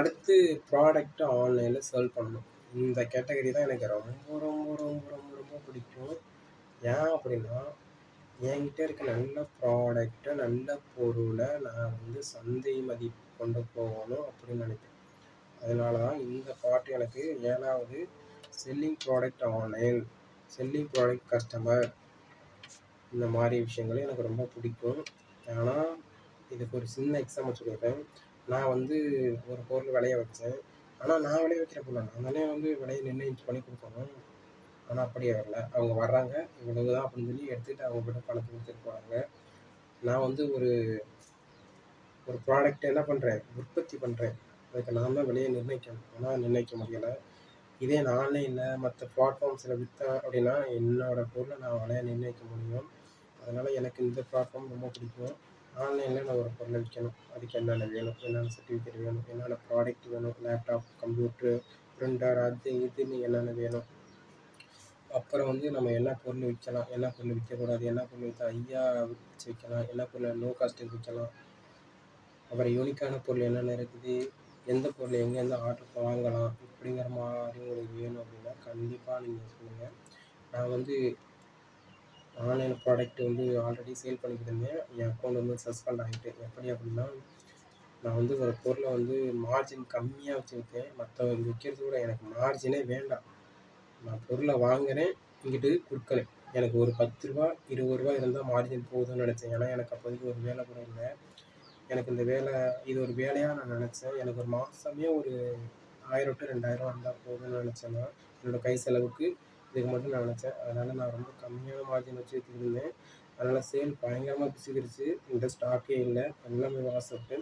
அடுத்து ப்ராடக்ட்டை ஆன்லைனில் சேல் பண்ணணும். இந்த கேட்டகரி தான் எனக்கு ரொம்ப ரொம்ப ரொம்ப ரொம்ப ரொம்ப பிடிக்கும். ஏன் அப்படின்னா என்கிட்ட இருக்க நல்ல ப்ராடக்டை நல்ல பொருளை நான் வந்து சந்தை மதிப்பு கொண்டு போகணும் அப்படின்னு நினைப்பேன். அதனால தான் இந்த பாட்டு எனக்கு ஏழாவது selling product online selling product customer இந்த மாதிரி விஷயங்களும் எனக்கு ரொம்ப பிடிக்கும். ஆனால் இதுக்கு ஒரு சின்ன எக்ஸாம்பிள் சொல்லியிருக்கேன் நான் வந்து ஒரு பொருள் விளைய வச்சேன். ஆனால் நான் விளைய வைக்கிற பொருள் நான் தானே வந்து விலையை நிர்ணயிச்சு பண்ணி கொடுக்கணும் ஆனால் அப்படியே வரல. அவங்க வர்றாங்க. இவ்வளவு தான் அப்படின்னு சொல்லி எடுத்துகிட்டு அவங்க கிட்ட பணத்தை கொடுத்துட்டு போகிறாங்க நான் வந்து ஒரு ஒரு ப்ராடக்ட் என்ன பண்ணுறேன் உற்பத்தி பண்ணுறேன் அதுக்கு நான் தான் விலையை நிர்ணயிக்கணும் ஆனால் நிர்ணயிக்க முடியலை. இதே நான் ஆன்லைனில் மற்ற பிளாட்ஃபார்ம்ஸில் விற்றேன் அப்படின்னா என்னோடய பொருளை நான் விலையை நிர்ணயிக்க முடியும். அதனால் எனக்கு இந்த பிளாட்ஃபார்ம் ரொம்ப பிடிக்கும். ஆன்லைனில் நான் ஒரு பொருளை விற்கணும் அதுக்கு என்னென்ன வேணும்? என்னென்ன சர்டிஃபிகேட் வேணும்? என்னென்ன ப்ராடக்ட் வேணும்? லேப்டாப் கம்ப்யூட்ரு ப்ரிண்டர் அது இதுன்னு என்னென்ன வேணும்? அப்புறம் வந்து நம்ம என்ன பொருள் விற்கலாம் என்ன பொருள் விற்கக்கூடாது என்ன பொருள் விற்றா ஐயா வச்சு விற்கலாம் என்ன பொருள் லோ காஸ்ட்டுக்கு விற்கலாம் அப்புறம் யூனிக்கான பொருள் என்னென்ன இருக்குது? எந்த பொருள் எங்கேருந்து ஆர்டர் வாங்கலாம்? இப்படிங்கிற மாதிரி உங்களுக்கு வேணும் அப்படின்னா கண்டிப்பாக நீங்கள் சொல்லுங்கள் நான் வந்து ஆன்லைன் ப்ராடக்ட் வந்து ஆல்ரெடி சேல் பண்ணிக்கிட்டு இருந்தேன் என் அக்கௌண்ட் வந்து சஸ்பெண்ட் ஆகிட்டு எப்படி அப்படின்னா நான் வந்து ஒரு பொருளை வந்து மார்ஜின் கம்மியாக வச்சுருக்கேன். மற்றவங்க விற்கிறது கூட எனக்கு மார்ஜினே வேண்டாம். நான் பொருளை வாங்குகிறேன் இங்கிட்டு கொடுக்குறேன். எனக்கு ஒரு பத்து ரூபா இருபது ரூபா இருந்தால் மார்ஜின் போதும்னு நினச்சேன். ஏன்னா எனக்கு அப்போதைக்கு ஒரு வேலை கூட இல்லை. எனக்கு இந்த வேலை இது ஒரு வேலையாக நான் நினச்சேன். எனக்கு ஒரு மாதமே ஒரு ஆயிரம் டு ரெண்டாயிரம் இருந்தால் போதும்னு நினச்சேன்னா என்னோடய கை செலவுக்கு இதுக்கு மட்டும் நான் நினச்சேன். அதனால் நான் ரொம்ப கம்மியான மார்ஜின் வச்சு விற்றுருந்தேன் அதனால் சேல் பயங்கரமாக பிசுக்கிருச்சு இந்த ஸ்டாக்கே இல்லை. எல்லாமே வாசப்பட்டு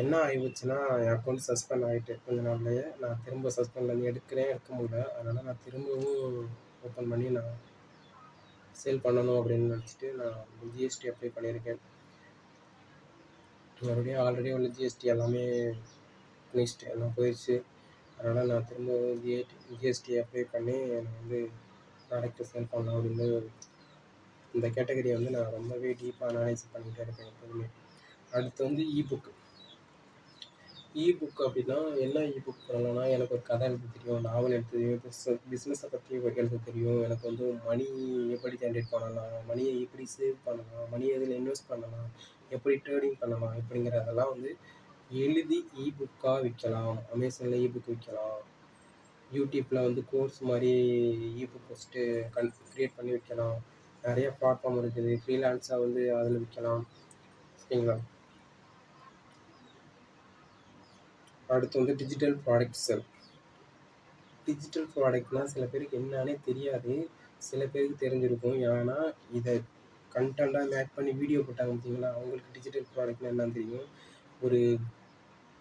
என்ன ஆகிடுச்சுன்னா என் அக்கௌண்ட் சஸ்பெண்ட் ஆகிட்டு கொஞ்ச நாள்லேயே நான் திரும்ப சஸ்பெண்ட் பண்ணி எடுக்கிறேன் எடுக்க முடியல. அதனால் நான் திரும்பவும் ஓப்பன் பண்ணி நான் சேல் பண்ணணும் அப்படின்னு நினச்சிட்டு நான் ஜிஎஸ்டி அப்ளை பண்ணியிருக்கேன். மறுபடியும் ஆல்ரெடி உள்ள ஜிஎஸ்டி எல்லாமே நெக்ஸ்ட் எல்லாம் போயிடுச்சு அதனால் நான் திரும்ப ஜிஎஸ்டி ஜிஎஸ்டி அப்ளை பண்ணி நான் வந்து ப்ராடக்ட்டை சேல் பண்ணலாம் அப்படின்னு இந்த கேட்டகரியை வந்து நான் ரொம்பவே டீப்பாக அனலைஸ் பண்ணிகிட்டே இருக்கேன் எப்போதுமே. அடுத்து வந்து இ புக்கு இ புக் அப்படின்னா என்ன இ புக் பண்ணலாம்னா எனக்கு ஒரு கதை எழுத தெரியும் நாவல் எழுத தெரியும் பிஸ்னஸை பற்றி எழுத தெரியும். எனக்கு வந்து மணி எப்படி ஜென்ரேட் பண்ணலாம் மணியை எப்படி சேவ் பண்ணலாம் மணி எதில் இன்வெஸ்ட் பண்ணலாம் எப்படி ட்ரேடிங் பண்ணலாம் இப்படிங்கிறதெல்லாம் வந்து எழுதி இ புக்காக விற்கலாம் அமேசானில் இ புக் விற்கலாம் யூடியூப்பில் வந்து கோர்ஸ் மாதிரி இ புக் ஃபஸ்ட்டு கன் க்ரியேட் பண்ணி விற்கலாம் நிறைய ப்ளாட்ஃபார்ம் இருக்குது. ஃப்ரீலான்ஸாக வந்து அதில் விற்கலாம் சரிங்களா? அடுத்து வந்து டிஜிட்டல் ப்ராடக்ட் செல் டிஜிட்டல் ப்ராடக்ட்னால் சில பேருக்கு என்னன்னே தெரியாது. சில பேருக்கு தெரிஞ்சிருக்கும். ஏன்னா இதை கண்டென்ட்டாக மேக் பண்ணி வீடியோ போட்டாங்க பார்த்தீங்களா? அவங்களுக்கு டிஜிட்டல் ப்ராடக்ட்னா என்னன்னு தெரியும். ஒரு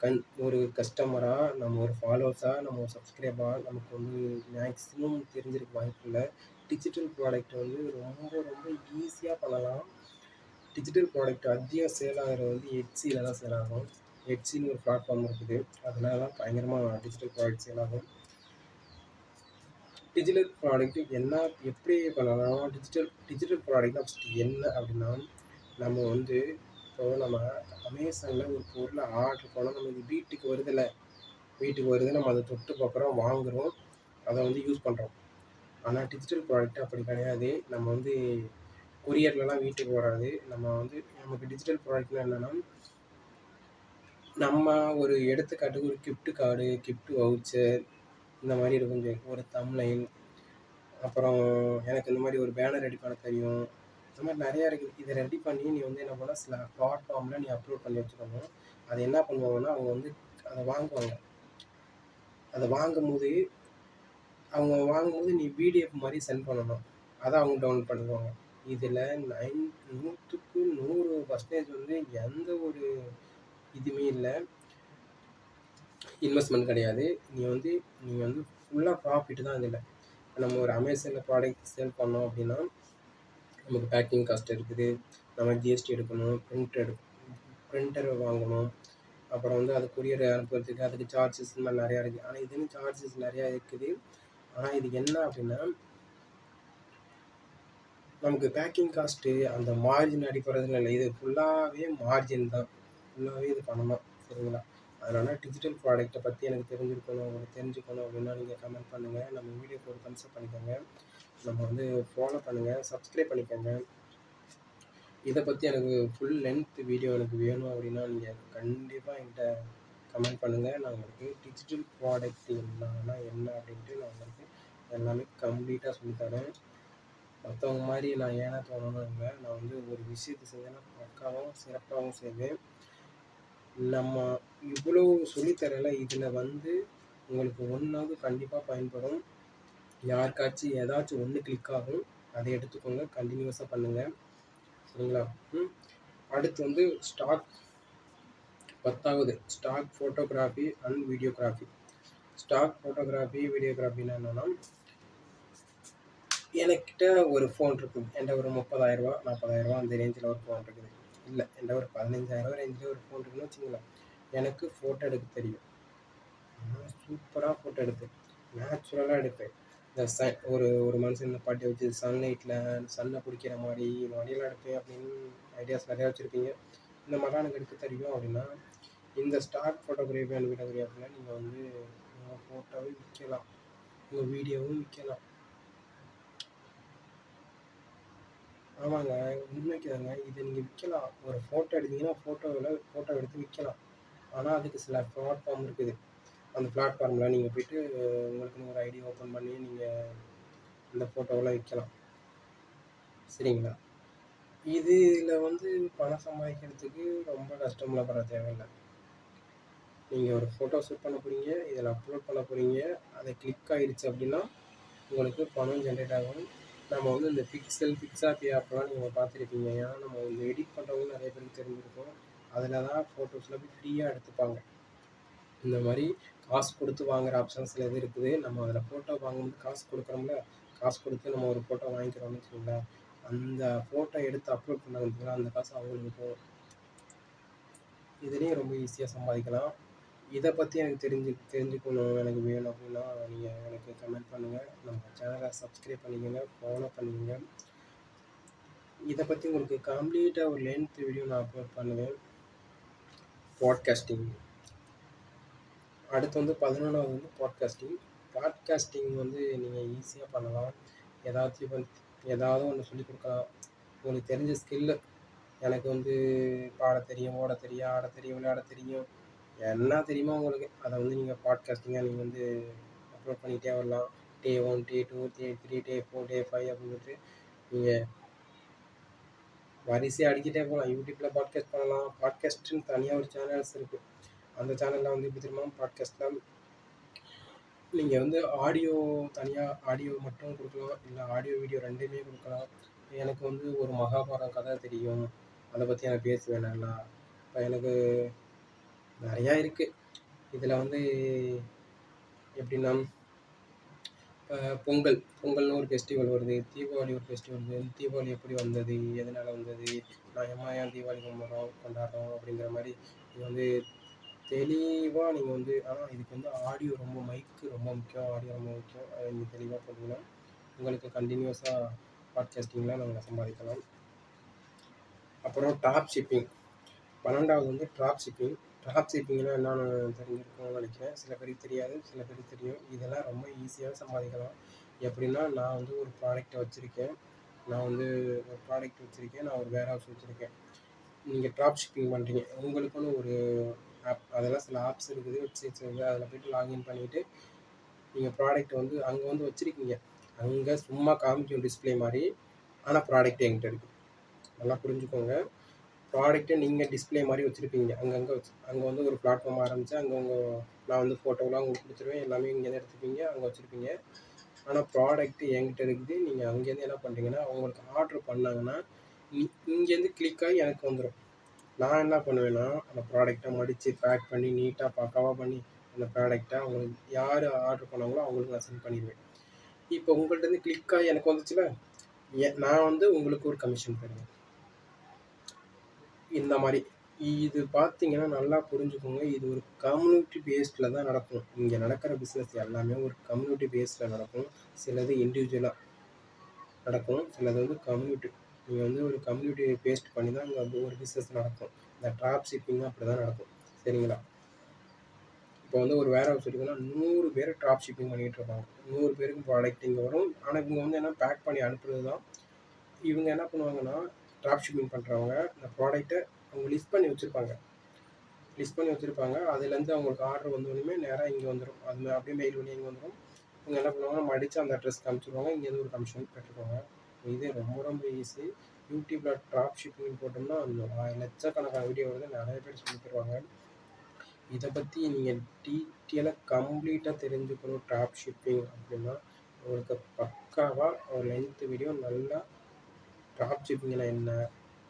கன் ஒரு கஸ்டமராக நம்ம ஒரு ஃபாலோவர்ஸாக நம்ம ஒரு சப்ஸ்கிரைபராக நமக்கு வந்து மேக்ஸிமம் தெரிஞ்சிருக்க வாய்ப்பு இல்லை. டிஜிட்டல் ப்ராடக்ட் வந்து ரொம்ப ரொம்ப ஈஸியாக பண்ணலாம். டிஜிட்டல் ப்ராடக்ட் அதிகம் சேல் ஆகிறது வந்து எட்ஸியில் தான் சேல் ஆகும். ஹெட்சின்னு ஒரு பிளாட்ஃபார்ம் இருக்குது. அதனால தான் பயங்கரமாக டிஜிட்டல் ப்ராடக்ட் சேல் ஆகும். டிஜிட்டல் ப்ராடக்ட் என்ன எப்படி பண்ணலாம்? டிஜிட்டல் டிஜிட்டல் ப்ராடக்ட்னா ஃபஸ்ட்டு என்ன அப்படின்னா நம்ம வந்து இப்போ நம்ம அமேசானில் ஒரு பொருளை ஆர்டர் பண்ணால் நமக்கு வீட்டுக்கு வருதில்ல. வீட்டுக்கு வருது நம்ம அதை தொட்டு பார்க்குறோம் வாங்குகிறோம் அதை வந்து யூஸ் பண்ணுறோம் ஆனால் டிஜிட்டல் ப்ராடக்ட் அப்படி கிடையாது. நம்ம வந்து கொரியர்லலாம் வீட்டுக்கு வராது. நம்ம வந்து நமக்கு டிஜிட்டல் ப்ராடக்ட்னா என்னென்னா நம்ம ஒரு எடுத்துக்காட்டுக்கு ஒரு கிஃப்ட் கார்டு கிஃப்ட் வவுச்சர் இந்த மாதிரி இருக்கும். ஒரு தம்லைன் அப்புறம் எனக்கு இந்த மாதிரி ஒரு பேனர் ரெடி பண்ண தெரியும். இந்த மாதிரி நிறையா இருக்குது. இதை ரெடி பண்ணி நீ வந்து என்ன பண்ணால் சில பிளாட்ஃபார்மில் நீ அப்லோட் பண்ணி வச்சுக்கணும். அதை என்ன பண்ணுவாங்கன்னா அவங்க வந்து அதை வாங்குவாங்க. அதை வாங்கும்போது அவங்க வாங்கும்போது நீ பிடிஎஃப் மாதிரி சென்ட் பண்ணணும். அதை அவங்க டவுன்லோட் பண்ணுவாங்க இதில் நைன் நூற்றுக்கு நூறு பர்சன்டேஜ் வந்து எந்த ஒரு இதுவுமே இல்லை. இன்வெஸ்ட்மெண்ட் கிடையாது. நீ வந்து நீ வந்து ஃபுல்லாக ப்ராஃபிட் தான் இதில். நம்ம ஒரு அமேசானில் ப்ராடக்ட் சேல் பண்ணோம் அப்படின்னா நமக்கு பேக்கிங் காஸ்ட் இருக்குது. நம்ம ஜிஎஸ்டி எடுக்கணும் பிரிண்ட் எடு பிரிண்டர் வாங்கணும். அப்புறம் வந்து அது கொரியர் அனுப்புறதுக்கு அதுக்கு சார்ஜஸ் இந்த மாதிரி நிறையா இருக்குது ஆனால் இதுன்னு சார்ஜஸ் நிறையா இருக்குது. ஆனால் இது என்ன அப்படின்னா நமக்கு பேக்கிங் காஸ்ட்டு அந்த மார்ஜின் அடிப்படுறதுல இல்லை. இது ஃபுல்லாகவே மார்ஜின் தான். ஃபுல்லாகவே இது பண்ணணும். சரிங்களா? அதனால் டிஜிட்டல் ப்ராடக்ட்டை பற்றி எனக்கு தெரிஞ்சுருக்கணும் உங்களுக்கு தெரிஞ்சுக்கணும் அப்படின்னா நீங்கள் கமெண்ட் பண்ணுங்கள் நம்ம வீடியோக்கு ஒரு கன்சல்ட் பண்ணிக்கோங்க. நம்ம வந்து ஃபாலோ பண்ணுங்கள் சப்ஸ்கிரைப் பண்ணிக்கோங்க. இதை பற்றி எனக்கு ஃபுல் லென்த் வீடியோ எனக்கு வேணும் அப்படின்னா நீங்கள் கண்டிப்பாக என்கிட்ட கமெண்ட் பண்ணுங்கள் நான் உங்களுக்கு டிஜிட்டல் ப்ராடக்ட் என்னன்னா என்ன அப்படின்ட்டு நான் உங்களுக்கு எல்லாமே கம்ப்ளீட்டாக சொல்லித்தரேன் மற்றவங்க மாதிரி நான் ஏன்னா தோணணும் இல்லை. நான் வந்து ஒரு விஷயத்தை செஞ்சேன்னா பக்காவும் சிறப்பாகவும் செய்வேன். நம்ம இவ்வளோ சொல்லித்தரல இதில் வந்து உங்களுக்கு ஒன்றாவது கண்டிப்பாக பயன்படும். யாருக்காச்சும் ஏதாச்சும் ஒன்று கிளிக் ஆகும் அதை எடுத்துக்கோங்க கண்டினியூஸாக பண்ணுங்கள் சரிங்களா? ம். அடுத்து வந்து ஸ்டாக் பத்தாவது stock photography and videography stock photography வீடியோகிராஃபின்னா என்னென்னா எனக்கிட்ட ஒரு ஃபோன் இருக்குது. என்கிட்ட ஒரு முப்பதாயிரரூபா நாற்பதாயிரரூபா அந்த ரேஞ்சில் ஒரு ஃபோன் இருக்குது. இல்லை என்கிட்ட ஒரு பதினஞ்சாயிரரூபா ரேஞ்சில் ஒரு ஃபோன் இருக்குன்னு வச்சுங்களேன் எனக்கு ஃபோட்டோ எடுக்க தெரியும். நான் சூப்பராக ஃபோட்டோ எடுப்பேன் நேச்சுரலாக எடுப்பேன் இந்த ச ஒரு ஒரு மனுஷன் இந்த பாட்டி வச்சு சன்லைட்டில் சன்னை பிடிக்கிற மாதிரி இந்த மாதிரிலாம் எடுப்பேன் அப்படின்னு ஐடியாஸ் நிறையா வச்சுருப்பீங்க. இந்த மாதிரிலாம் எனக்கு எடுக்க தெரியும் அப்படின்னா இந்த ஸ்டாக் ஃபோட்டோகிராஃபி அண்ட் வீடியோகிராஃபியில் நீங்கள் வந்து உங்கள் ஃபோட்டோவை விற்கலாம் உங்கள் வீடியோவும் விற்கலாம் ஆமாங்க உண்மைக்கு தாங்க இதை நீங்கள் விற்கலாம் ஒரு ஃபோட்டோ எடுத்தீங்கன்னா ஃபோட்டோவில் ஃபோட்டோ எடுத்து விற்கலாம் ஆனால் அதுக்கு சில ப்ளாட்ஃபார்ம் இருக்குது. அந்த பிளாட்ஃபார்மில் நீங்கள் போய்ட்டு உங்களுக்குன்னு ஒரு ஐடி ஓப்பன் பண்ணி நீங்கள் இந்த ஃபோட்டோவெல்லாம் விற்கலாம் சரிங்களா? இதில் வந்து பணம் சம்பாதிக்கிறதுக்கு ரொம்ப கஷ்டம்லாம் பட தேவையில்லை. நீங்கள் ஒரு ஃபோட்டோ ஷூட் பண்ண போகிறீங்க இதில் அப்லோட் பண்ண போகிறீங்க அதை கிளிக் ஆகிடுச்சு அப்படின்னா உங்களுக்கு பணம் ஜென்ரேட் ஆகும். நம்ம வந்து இந்த பிக்சல் பிக்ஸாபி ஆப்லாம் நீங்கள் பார்த்துருப்பீங்க. ஏன்னா நம்ம வந்து எடிட் பண்ணுறவங்க நிறைய பேருக்கு தெரிஞ்சிருக்கோம். அதில் தான் ஃபோட்டோஸில் போய் ஃப்ரீயாக எடுத்துப்பாங்க. இந்த மாதிரி காசு கொடுத்து வாங்குகிற ஆப்ஷன்ஸில் எது இருக்குது? நம்ம அதில் ஃபோட்டோ வாங்கும்போது காசு கொடுக்குறோம்ல? காசு கொடுத்து நம்ம ஒரு ஃபோட்டோ வாங்கிக்கிறோம்னு வச்சுக்கோங்களேன். அந்த ஃபோட்டோ எடுத்து அப்லோட் பண்ணாங்க அந்த காசு அவங்களுக்கு போகும் இதுலேயும் ரொம்ப ஈஸியாக சம்பாதிக்கலாம். இதை பற்றி எனக்கு தெரிஞ்சு தெரிஞ்சுக்கணும். எனக்கு வேணும் அப்படின்னா நீங்கள் எனக்கு கமெண்ட் பண்ணுங்கள் நம்ம சேனலை சப்ஸ்கிரைப் பண்ணிக்கோங்க. ஃபாலோ பண்ணிக்கோங்க. இதை பற்றி உங்களுக்கு கம்ப்ளீட்டாக ஒரு லென்த் வீடியோ நான் அப்லோட் பண்ணுவேன். பாட்காஸ்டிங் அடுத்து வந்து பதினொன்றாவது வந்து பாட்காஸ்டிங் பாட்காஸ்டிங் வந்து நீங்கள் ஈஸியாக பண்ணலாம். ஏதாச்சும் வந்து ஏதாவது ஒன்று சொல்லிக் கொடுக்கலாம். உங்களுக்கு தெரிஞ்ச ஸ்கில்லு எனக்கு வந்து பாட தெரியும் ஓட தெரியும் ஆட தெரியும் விளையாட தெரியும். என்ன தெரியுமோ உங்களுக்கு. அதை வந்து நீங்கள் பாட்காஸ்டிங்காக நீங்கள் வந்து அப்லோட் பண்ணிகிட்டே வரலாம். Day one day two day three day four day five அப்படின்ட்டு நீங்கள் வரிசையாக அடிக்கிட்டே போகலாம். யூடியூப்பில் பாட்காஸ்ட் பண்ணலாம். பாட்காஸ்ட்டுன்னு தனியாக ஒரு சேனல்ஸ் இருக்குது அந்த சேனலில் வந்து எப்படி தெரியுமா? பாட்காஸ்ட்லாம் நீங்கள் வந்து ஆடியோ தனியாக ஆடியோ மட்டும் கொடுக்கலாம். இல்லை ஆடியோ வீடியோ ரெண்டுமே கொடுக்கலாம். எனக்கு வந்து ஒரு மகாபாரதம் கதை தெரியும். அதை பற்றி எனக்கு பேசுவேன் நல்லா. இப்போ எனக்கு நிறையா இருக்குது இதில் வந்து எப்படின்னா பொங்கல் பொங்கல்னு ஒரு ஃபெஸ்டிவல் வருது. தீபாவளி ஒரு ஃபெஸ்டிவல் வருது. தீபாவளி எப்படி வந்தது? எதனால் வந்தது? நான் ஏமா ஏன் தீபாவளி கும்பிட்றோம் கொண்டாடுறோம் அப்படிங்கிற மாதிரி இது வந்து தெளிவாக நீங்கள் வந்து ஆனால் இதுக்கு வந்து ஆடியோ ரொம்ப மைக்கு ரொம்ப முக்கியம். ஆடியோ ரொம்ப முக்கியம். அதை நீங்கள் தெளிவாக போட்டிங்கன்னா உங்களுக்கு கண்டினியூஸாக பாட்காஸ்டிங்லாம் நாங்கள் சம்பாதிக்கலாம். அப்புறம் டாப் ஷிப்பிங் பன்னெண்டாவது வந்து ட்ராப் ஷிப்பிங் ட்ராப் ஷிப்பிங்னா என்னென்னு தெரிஞ்சிருக்கும்னு நினைக்கிறேன். சில பேருக்கு தெரியாது சில பேருக்கு தெரியும். இதெல்லாம் ரொம்ப ஈஸியாக சம்பாதிக்கலாம். எப்படின்னா நான் வந்து ஒரு ப்ராடக்ட்டை வச்சுருக்கேன். நான் வந்து ஒரு ப்ராடக்ட் வச்சுருக்கேன். நான் ஒரு வேர் ஹவுஸ் வச்சுருக்கேன். நீங்கள் ட்ராப் ஷிப்பிங் பண்ணுறீங்க உங்களுக்குன்னு ஒரு ஆப் அதெல்லாம் சில ஆப்ஸ் இருக்குது வெப்சைட்ஸ் இருக்குது அதில் போய்ட்டு லாகின் பண்ணிவிட்டு நீங்கள் ப்ராடக்ட் வந்து அங்கே வந்து வச்சுருக்கீங்க. அங்கே சும்மா காமிக்கும் டிஸ்பிளே மாதிரி ஆனால் ப்ராடக்ட் என்கிட்ட இருக்குது நல்லா புரிஞ்சுக்கோங்க. ப்ராடக்ட்டை நீங்கள் டிஸ்பிளே மாதிரி வச்சுருப்பீங்க. அங்கங்கே வச்சு அங்கே வந்து ஒரு பிளாட்ஃபார்ம் ஆரம்பித்து அங்கே உங்கள் நான் வந்து ஃபோட்டோலாம் உங்களுக்கு கொடுத்துருவேன். எல்லாமே இங்கேருந்து எடுத்துப்பீங்க அங்கே வச்சுருப்பீங்க. ஆனால் ப்ராடக்ட்டு என்கிட்ட இருக்குது. நீங்கள் அங்கேருந்து என்ன பண்ணுறீங்கன்னா உங்களுக்கு ஆர்ட்ரு பண்ணாங்கன்னா இங்கேருந்து கிளிக் ஆகி எனக்கு வந்துடும் நான் என்ன பண்ணுவேன்னா அந்த ப்ராடக்ட்டை மடித்து பேக் பண்ணி நீட்டாக பக்காவாக பண்ணி அந்த ப்ராடக்ட்டை அவங்களுக்கு யார் ஆர்டர் பண்ணாங்களோ அவங்களுக்கு நான் சென்ட் பண்ணிடுவேன். இப்போ உங்கள்கிட்ட கிளிக் ஆகி எனக்கு வந்துச்சுல நான் வந்து உங்களுக்கு ஒரு கமிஷன் தருவேன். இந்த மாதிரி. இது பார்த்தீங்கன்னா நல்லா புரிஞ்சுக்கோங்க. இது ஒரு கம்யூனிட்டி பேஸ்டில் தான் நடக்கும். இங்கே நடக்கிற பிஸ்னஸ் எல்லாமே ஒரு கம்யூனிட்டி பேஸில் நடக்கும். சிலது இண்டிவிஜுவலாக நடக்கும். சிலது வந்து கம்யூனிட்டி நீங்கள் வந்து ஒரு கம்யூனிட்டி பேஸ்ட் பண்ணி தான் இங்கே வந்து ஒரு பிஸ்னஸ் நடக்கும். இந்த ட்ராப் ஷிப்பிங் அப்படி தான் நடக்கும். சரிங்களா? இப்போ வந்து ஒரு வேர் ஹவுஸ் இருக்குன்னா நூறு பேர் ட்ராப் ஷிப்பிங் பண்ணிகிட்டு இருப்பாங்க. நூறு பேருக்கு ப்ராடக்ட் இங்கே வரும். ஆனால் இவங்க வந்து என்ன பேக் பண்ணி அனுப்புறது தான் இவங்க என்ன பண்ணுவாங்கன்னா ட்ராப் ஷிப்பிங் பண்ணுறவங்க இந்த ப்ராடக்ட்டை அவங்க லிஸ்ட் பண்ணி வச்சுருப்பாங்க. லிஸ்ட் பண்ணி வச்சுருப்பாங்க. அதுலேருந்து அவங்களுக்கு ஆர்டர் வந்தோடனே நேராக இங்கே வந்துடும் அது அப்படியே மெயில் பண்ணி இங்கே வந்துடும் இவங்க என்ன பண்ணுவாங்கன்னா மடித்து அந்த அட்ரஸ் அனுப்பிச்சிடுவாங்க இங்கேருந்து ஒரு கமிஷன் பெற்றுருவாங்க இது ரொம்ப ரொம்ப ஈஸி யூடியூப்பில் ட்ராப் ஷிப்பிங் போட்டோம்னா அந்த லட்சக்கணக்கான வீடியோ வந்து நிறைய பேர் சொல்லி தருவாங்க. இதை பற்றி நீங்கள் டீட்டெயிலாக கம்ப்ளீட்டாக தெரிஞ்சுக்கணும் ட்ராப் ஷிப்பிங் அப்படின்னா. உங்களுக்கு பக்காவாக ஒரு லென்த்து வீடியோ நல்லா ட்ராப் ஷிப்பிங்னா என்ன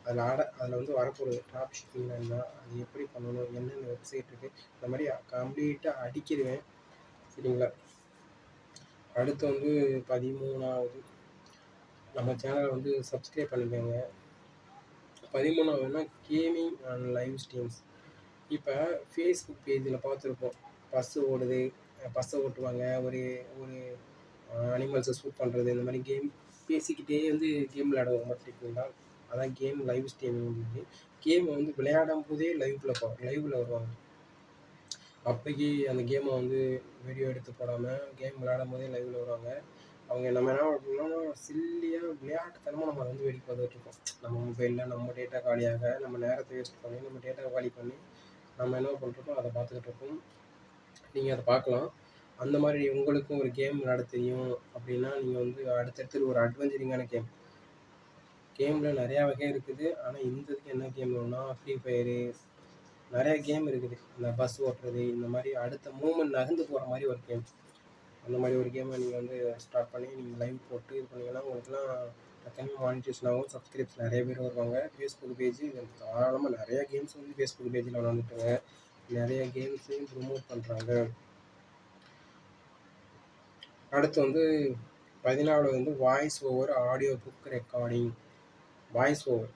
அதில் ஆட அதில் வந்து வரப்போகிறது ட்ராப் ஷிப்பிங்னா என்ன அது எப்படி பண்ணணும் என்னென்ன வெப்சைட் இருக்குது இந்த மாதிரி கம்ப்ளீட்டாக அடிக்கிடுவேன் சரிங்களா? அடுத்து வந்து பதிமூணாவது நம்ம சேனலை வந்து சப்ஸ்கிரைப் பண்ணிக்கோங்க. பதிமூணாவதுனா கேமிங் அண்ட் லைவ் ஸ்ட்ரீம்ஸ் இப்போ ஃபேஸ்புக் பேஜில் பார்த்துருப்போம். பஸ்ஸு ஓடுது பஸ்ஸை ஓட்டுவாங்க. ஒரு ஒரு அனிமல்ஸை ஷூட் பண்ணுறது இந்த மாதிரி கேம் பேசிக்கிட்டே வந்து கேம் விளையாடுவாங்க. பார்த்துருக்கீங்களா அதான் கேம் லைவ் ஸ்ட்ரீமிங் கேமை வந்து விளையாடும் போதே லைவில் போ லைவில் வருவாங்க. அப்போக்கி அந்த கேமை வந்து வீடியோ எடுத்து போடாமல் கேம் விளையாடும் போதே லைவில் வருவாங்க. அவங்க நம்ம என்ன பண்ணோம்னா சில்லியாக விளையாட்டுத்தனமாக நம்ம வந்து வேடிக்கை பார்த்துட்ருக்கோம் நம்ம மொபைலில் நம்ம டேட்டா காலியாக நம்ம நேரத்தை வேஸ்ட் பண்ணி நம்ம டேட்டா காலி பண்ணி நம்ம என்ன பண்ணுறோம் அதை பார்த்துக்கிட்டு இருக்கோம். நீங்கள் அதை பார்க்கலாம். அந்த மாதிரி உங்களுக்கும் ஒரு கேம் விளையாட தெரியும் அப்படின்னா நீங்கள் வந்து அடுத்தடுத்து ஒரு அட்வென்ச்சரிங்கான கேம் கேமில் நிறையா வகை இருக்குது. ஆனால் இந்த இதுக்கு என்ன கேம் வேணும்னா ஃப்ரீ ஃபயரு நிறையா கேம் இருக்குது. இந்த பஸ் ஓட்டுறது இந்த மாதிரி அடுத்த மூமெண்ட் நகர்ந்து போகிற மாதிரி ஒரு கேம் அந்த மாதிரி ஒரு கேமை நீங்கள் வந்து ஸ்டார்ட் பண்ணி நீங்கள் லைவ் போட்டு இது பண்ணிங்கன்னா உங்களுக்குலாம் டக்குனு மானிட்டேஷன் ஆகும் சப்ஸ்கிரிப்ஸ் நிறைய பேர் வருவாங்க. ஃபேஸ்புக் பேஜ் தாராளமாக நிறையா கேம்ஸ் வந்து ஃபேஸ்புக் பேஜில் விளாண்டுட்டுங்க நிறைய கேம்ஸையும் ப்ரொமோட் பண்ணுறாங்க அடுத்து வந்து பதினாலு வந்து voice over audio book recording voice over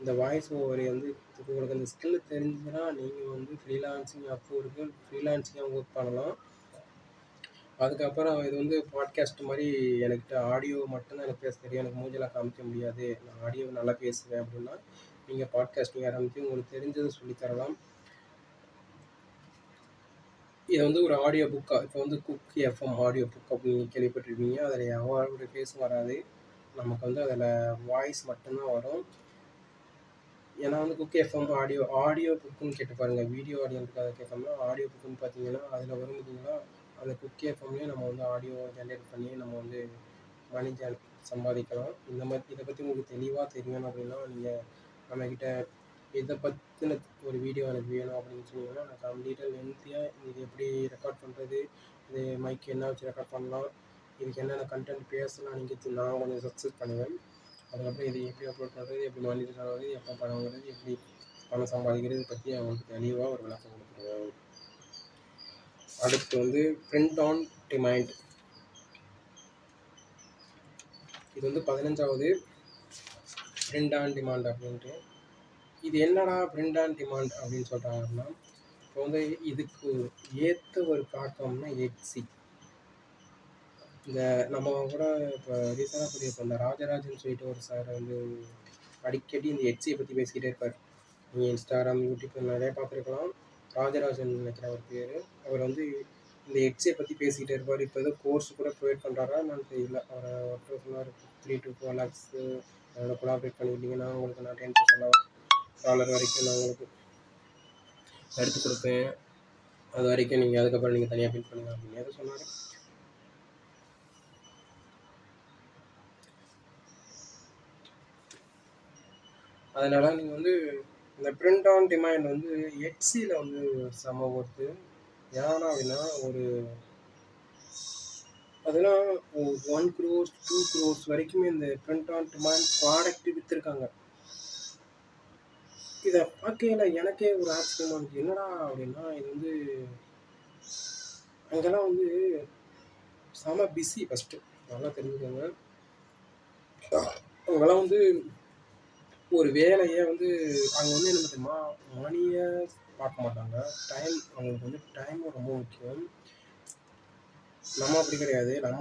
இந்த வாய்ஸ் ஓவர் வந்து உங்களுக்கு அந்த ஸ்கில் தெரிஞ்சுன்னா நீங்கள் வந்து ஃப்ரீலான்சிங் அப்போ இருக்கு. ஃப்ரீலான்சிங்காக ஒர்க் பண்ணலாம். அதுக்கப்புறம் இது வந்து பாட்காஸ்ட் மாதிரி எனக்கிட்ட ஆடியோ மட்டும்தான் எனக்கு பேச தெரியும். எனக்கு மூஞ்செல்லாம் காமிக்க முடியாது. நான் ஆடியோ நல்லா பேசுவேன் அப்படின்னா நீங்கள் பாட்காஸ்டிங் ஆரம்பித்து உங்களுக்கு தெரிஞ்சதை சொல்லித்தரலாம் இதை வந்து ஒரு ஆடியோ புக்காக இப்போ வந்து குக் எஃப்எம் ஆடியோ புக் அப்படின்னு கேள்விப்பட்டிருப்பீங்க. அதில் யாரோட ஃபேஸும் வராது. நமக்கு வந்து அதில் வாய்ஸ் மட்டும்தான் வரும். ஏன்னா வந்து குக் எஃப்எம் ஆடியோ ஆடியோ புக்குன்னு கேட்டு பாருங்கள் வீடியோ ஆடியோன்றதுக்காக கேட்காம ஆடியோ புக்குன்னு பார்த்தீங்கன்னா அதில் வரும் பார்த்தீங்கன்னா அந்த குக்கி எஃப்எம்லேயே நம்ம வந்து ஆடியோ ஜென்ரேட் பண்ணி நம்ம வந்து மணி ஜன் சம்பாதிக்கலாம். இந்த மாதிரி இதை பற்றி உங்களுக்கு தெளிவாக தெரியணும் அப்படின்னா நீங்கள் நம்மக்கிட்ட இதை பற்றின ஒரு வீடியோ எனக்கு வேணும் அப்படின்னு சொன்னீங்கன்னா நான் கம்ப்ளீட்டாக லென்த்தியாக இது எப்படி ரெக்கார்ட் பண்ணுறது இது மைக் என்ன வச்சு ரெக்கார்ட் பண்ணலாம் இதுக்கு என்னென்ன கண்டென்ட் பேசலாம் நீங்கள் நான் கொஞ்சம் சக்ஸஸ் பண்ணுவேன். அதுக்கப்புறம் இது எப்படி அப்லோட் பண்ணுறது எப்படி மானிட்டர் ஆகிறது எப்போ பணம் வருது எப்படி பணம் சம்பாதிக்கிறது பற்றி அவங்களுக்கு தெளிவாக ஒரு விளக்கம் கொடுத்துருவேன். அடுத்து வந்து பிரிண்ட் ஆன் டிமாண்ட் இது வந்து பதினஞ்சாவது பிரிண்ட் ஆன் டிமாண்ட் அப்படின்ட்டு. இது என்னடா பிரிண்ட் ஆன் டிமாண்ட் அப்படின்னு சொல்கிறாங்கன்னா இப்போ வந்து இதுக்கு ஏற்ற ஒரு பிளாட்ஃபார்ம்னா எட்சி இந்த நம்ம கூட இப்போ ரீசெண்டாக சொல்லியிருப்போம் இந்த ராஜராஜன் சொல்லிட்டு ஒரு சார் வந்து அடிக்கடி இந்த எட்சியை பற்றி பேசிக்கிட்டே இருப்பார். நீங்கள் இன்ஸ்டாகிராம் யூடியூப் நிறைய பார்த்துருக்கலாம். ராஜராஜன் நினைக்கிற ஒரு பேர். அவர் வந்து இந்த ஹெட்ஸை பற்றி பேசிக்கிட்டே இருப்பார். இப்போ ஏதோ கோர்ஸ் கூட ப்ரொவைட் பண்ணுறாரா என்னன்னு தெரியல. அவர் ஒருத்தர் சொன்னார் த்ரீ டு ஃபோர் லேக்ஸு அதோட கொலாபரேட் பண்ணிக்கிட்டீங்கன்னா உங்களுக்கு நான் டென் பர்சன்ட் டாலர் வரைக்கும் நான் உங்களுக்கு எடுத்து கொடுப்பேன். அது வரைக்கும் நீங்கள் அதுக்கப்புறம் நீங்கள் தனியாக பில் பண்ணுங்க அப்படின்னு எதை சொன்னார். அதனால் நீங்கள் வந்து இந்த பிரிண்ட் ஆன் டிமாண்ட் வந்து எட்ஸியில் வந்து செம ஒர்த்து ஏன்னா அப்படின்னா ஒரு அதெல்லாம் ஒன் க்ரோர்ஸ் டூ க்ரோர்ஸ் வரைக்குமே இந்த பிரிண்ட் ஆன் டிமாண்ட் ப்ராடக்ட் விற்றுருக்காங்க இதை பார்க்கையில் எனக்கே ஒரு ஆச்சரியமாக இருக்குது என்னடா அப்படின்னா இது வந்து அங்கெல்லாம் வந்து செம பிஸி ஃபஸ்ட்டு நல்லா தெரிஞ்சுக்கோங்க. அவங்கெல்லாம் வந்து ஒரு வேலையை வந்து அங்கே வந்து என்ன தெரியுமா? மணியை பார்க்க மாட்டாங்க. டைம் அவங்களுக்கு வந்து டைமும் ரொம்ப முக்கியம். நம்ம அப்படி கிடையாது. நம்ம